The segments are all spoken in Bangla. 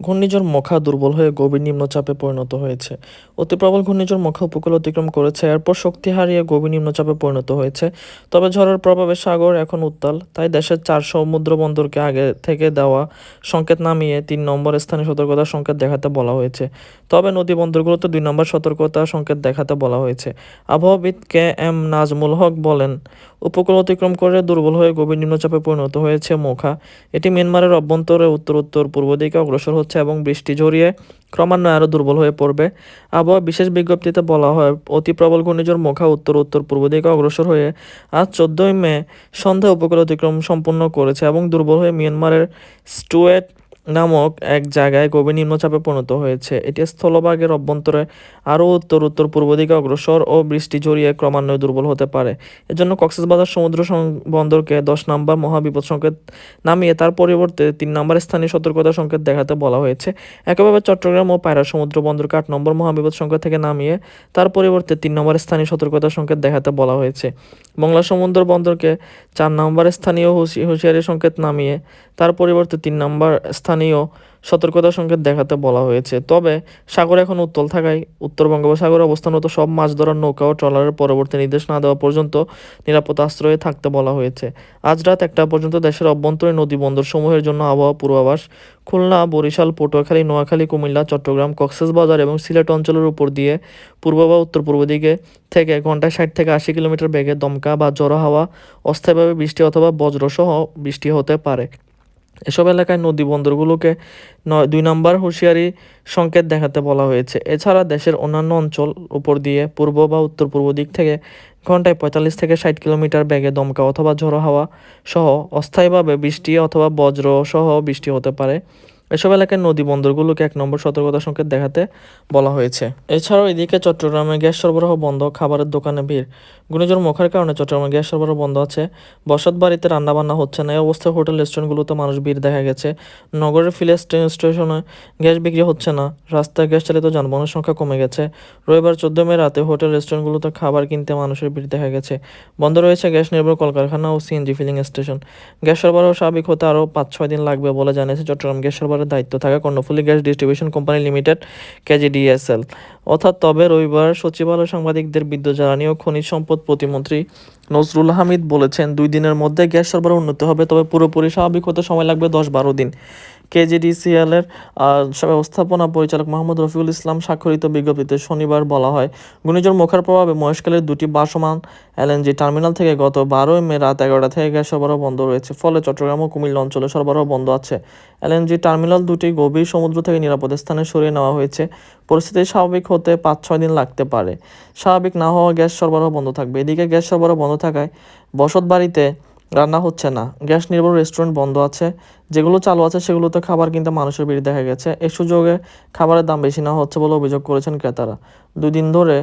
ঘূর্ণিঝড় মোখা দুর্বল হয়ে গভীর নিম্নচাপে পরিণত হয়েছে। অতি প্রবল ঘূর্ণিঝড় মোখা উপকূল অতিক্রম করেছে, এরপর শক্তি হারিয়ে গভীর নিম্নচাপে পরিণত হয়েছে। তবে ঝড়ের প্রভাবে সাগর এখন উত্তাল, তাই দেশের চার সমুদ্র বন্দরকে আগে থেকে দেওয়া সংকেত নামিয়ে তিন নম্বর স্থানে সতর্কতা সংকেত দেখাতে বলা হয়েছে। তবে নদী বন্দরগুলোতে দুই নম্বর সতর্কতা সংকেত দেখাতে বলা হয়েছে। আবহাওয়াবিদ কে এম নাজমুল হক বলেন, উপকূল অতিক্রম করে দুর্বল হয়ে গভীর নিম্নচাপে পরিণত হয়েছে মোখা। এটি মিয়ানমারের অভ্যন্তরে উত্তর উত্তর পূর্ব দিকে অগ্রসর হচ্ছে। এবং বৃষ্টি ঝরিয়ে ক্রমান্বয়ে আরও দুর্বল হয়ে পড়বে। আবহাওয়া বিশেষ বিজ্ঞপ্তিতে বলা হয়, অতি প্রবল ঘূর্ণিঝড় মোখা উত্তর উত্তর পূর্ব দিকে অগ্রসর হয়ে আজ চোদ্দই মে সন্ধ্যা উপকূল অতিক্রম সম্পূর্ণ করেছে এবং দুর্বল হয়ে মিয়ানমারের স্টুয়েট নামক এক জায়গায় গভীর নিম্নচাপে পরিণত হয়েছে। এটি স্থলভাগের অভ্যন্তরে আরও উত্তর উত্তর, পূর্ব দিকে অগ্রসর ও বৃষ্টি জড়িয়ে ক্রমান্বয়ে দুর্বল হতে পারে। এজন্য কক্সবাজার সমুদ্র বন্দরকে দশ নম্বর মহাবিপদ সংকেত নামিয়ে তার পরিবর্তে তিন নম্বর স্থানীয় সতর্কতা সংকেত দেখাতে বলা হয়েছে। একইভাবে চট্টগ্রাম ও পায়রা সমুদ্র বন্দরকে আট নম্বর মহাবিপদ সংকেত থেকে নামিয়ে তার পরিবর্তে তিন নম্বর স্থানীয় সতর্কতা সংকেত দেখাতে বলা হয়েছে। মংলা সমুদ্র বন্দরকে চার নম্বর স্থানীয় হুঁশি- হুঁশিয়ারি সংকেত নামিয়ে তার পরিবর্তে তিন নম্বর স্থানীয় সতর্কতা সংকেত দেখাতে বলা হয়েছে। তবে সাগর এখন উত্তল থাকায় উত্তর বঙ্গোপসাগরে অবস্থানরত সব মাছ ধরার নৌকা ও ট্রলারের পরবর্তী নির্দেশ না দেওয়া পর্যন্ত নিরাপদ আশ্রয়ে থাকতে বলা হয়েছে। আজ রাত একটা পর্যন্ত দেশের অভ্যন্তরীণ নদী বন্দরসমূহের জন্য আবহাওয়া পূর্বাভাস, খুলনা, বরিশাল, পটুয়াখালী, নোয়াখালী, কুমিল্লা, চট্টগ্রাম, কক্সবাজার এবং সিলেট অঞ্চলের উপর দিয়ে পূর্ব বা উত্তর পূর্ব দিকে থেকে ঘন্টায় ষাট থেকে আশি কিলোমিটার বেগে দমকা বা জড়ো হাওয়া, অস্থায়ীভাবে বৃষ্টি অথবা বজ্রসহ বৃষ্টি হতে পারে। এসব এলাকায় নদী বন্দরগুলোকে নয়, দুই নম্বর হুঁশিয়ারি সংকেত দেখাতে বলা হয়েছে। এছাড়া দেশের অন্যান্য অঞ্চল উপর দিয়ে পূর্ব বা উত্তর পূর্ব দিক থেকে ঘন্টায় পঁয়তাল্লিশ থেকে ষাট কিলোমিটার বেগে দমকা অথবা ঝড়ো হাওয়া সহ অস্থায়ীভাবে বৃষ্টি অথবা বজ্র সহ বৃষ্টি হতে পারে। এসব এলাকায় নদী বন্দরগুলোকে এক নম্বর সতর্কতা সংকেত দেখাতে বলা হয়েছে। এছাড়াও এদিকে চট্টগ্রামে গ্যাস সরবরাহ বন্ধ, খাবারের দোকানে ভিড়। ঘূর্ণিঝড় মুখার কারণে চট্টগ্রামে গ্যাস সরবরাহ বন্ধ আছে। বসত বাড়িতে রান্নাবান্না হচ্ছে না। এই অবস্থায় হোটেল, রেস্টুরেন্টগুলোতে মানুষ ভিড় দেখা গেছে। নগরের ফিলে স্টেশনে গ্যাস বিক্রি হচ্ছে না। রাস্তায় গ্যাস চালিত যানবাহনের সংখ্যা কমে গেছে। রবিবার চোদ্দ মে রাতে হোটেল, রেস্টুরেন্টগুলোতে খাবার কিনতে মানুষের ভিড় দেখা গেছে। বন্ধ রয়েছে গ্যাস নির্ভর কলকারখানা ও সিএনজি ফিলিং স্টেশন। গ্যাস সরবরাহ স্বাভাবিক হতে আরও পাঁচ ছয় দিন লাগবে বলে জানিয়েছে চট্টগ্রাম গ্যাস সরবরাহের দায়িত্ব থাকা Karnaphuli gas distribution company limited, KGDSL. অর্থাৎ তবে রবিবার সচিবালয় সাংবাদিকদের বিদ্যুৎ জ্বালানি ও খনিজ সম্পদ প্রতিমন্ত্রী নজরুল হামিদ বলেছেন, দুই দিনের মধ্যে গ্যাস সরবরাহ উন্নতি হবে, তবে পুরোপুরি স্বাভাবিক হতে সময় লাগবে দশ বারো দিন। কেজিডিসিএল এর ব্যবস্থাপনা পরিচালক মোহাম্মদ রফিউল ইসলাম স্বাক্ষরিত বিজ্ঞপ্তিতে শনিবার বলা হয়, ঘূর্ণিঝড় মোখার প্রভাবে মহেশখালীর দুটি বাসমান এলএনজি টার্মিনাল থেকে গত বারোই মে রাত এগারোটা থেকে গ্যাস সরবরাহ বন্ধ রয়েছে, ফলে চট্টগ্রাম ও কুমিল্লা অঞ্চলে সরবরাহ বন্ধ আছে। এলএনজি টার্মিনাল দুটি গভীর সমুদ্র থেকে নিরাপদ স্থানে সরিয়ে নেওয়া হয়েছে, পরিস্থিতি স্বাভাবিক হতে পাঁচ ছয় দিন লাগতে পারে। স্বাভাবিক না হওয়া গ্যাস সরবরাহ বন্ধ থাকবে, এদিকে গ্যাস সরবরাহ বন্ধ থাকায় বসত বাড়িতে রান্না হচ্ছে না। গ্যাস নির্ভর রেস্টুরেন্ট বন্ধ আছে। যেগুলো চালু আছে, সেগুলোতে খাবার কিনতে মানুষের ভিড় দেখা গেছে। এই সুযোগে খাবারের দাম বেশি নেওয়া হচ্ছে বলে অভিযোগ করেছেন ক্রেতারা। দুই দিন ধরে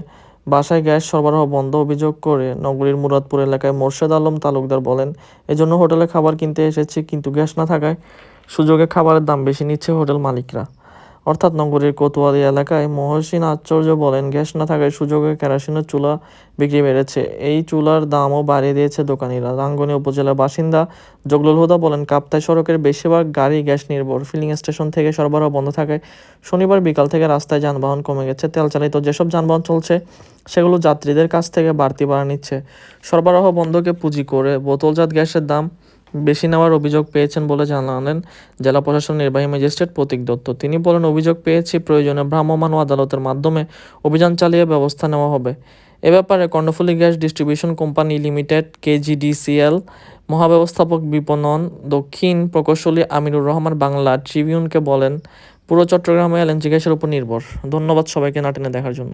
বাসায় গ্যাস সরবরাহ বন্ধ অভিযোগ করে নগরীর মুরাদপুর এলাকায় মোর্শেদ আলম তালুকদার বলেন, এজন্য হোটেলে খাবার কিনতে এসেছি, কিন্তু গ্যাস না থাকায় সুযোগে খাবারের দাম বেশি নিচ্ছে হোটেল মালিকরা। অর্থাৎ নগরীর কোতোয়ালি এলাকায় মহসিন আশ্চর্য বলেন, গ্যাস না থাকায় সুযোগে কেরোসিনের চুলা বিক্রি বেড়েছে। এই চুলার দামও বাড়িয়ে দিয়েছে দোকানিরা। রাঙ্গনী উপজেলার বাসিন্দা জগলুল হুদা বলেন, কাপ্তাই সড়কের বেশিরভাগ গাড়ি গ্যাস নির্ভর ফিলিং স্টেশন থেকে সরবরাহ বন্ধ থাকায় শনিবার বিকাল থেকে রাস্তায় যানবাহন কমে গেছে। তেল চালিত যেসব যানবাহন চলছে, সেগুলো যাত্রীদের কাছ থেকে বাড়তি ভাড়া নিচ্ছে। সরবরাহ বন্ধকে পুঁজি করে বোতলজাত গ্যাসের দাম বেশি নেওয়ার অভিযোগ পেয়েছেন বলে জানালেন জেলা প্রশাসন নির্বাহী ম্যাজিস্ট্রেট প্রতীক দত্ত। তিনি বলেন, অভিযোগ পেয়েছি, প্রয়োজনে ভ্রাম্যমাণ ও আদালতের মাধ্যমে অভিযান চালিয়ে ব্যবস্থা নেওয়া হবে। এ ব্যাপারে Karnaphuli gas distribution company limited, KGDCL, মহাব্যবস্থাপক বিপণন, দক্ষিণ প্রকৌশলী আমিরুর রহমান, বাংলা ট্রিবিউনকে বলেন, পুরো চট্টগ্রামে এলএনজি গ্যাসের উপর নির্ভর। ধন্যবাদ সবাইকে নাটেনে দেখার জন্য।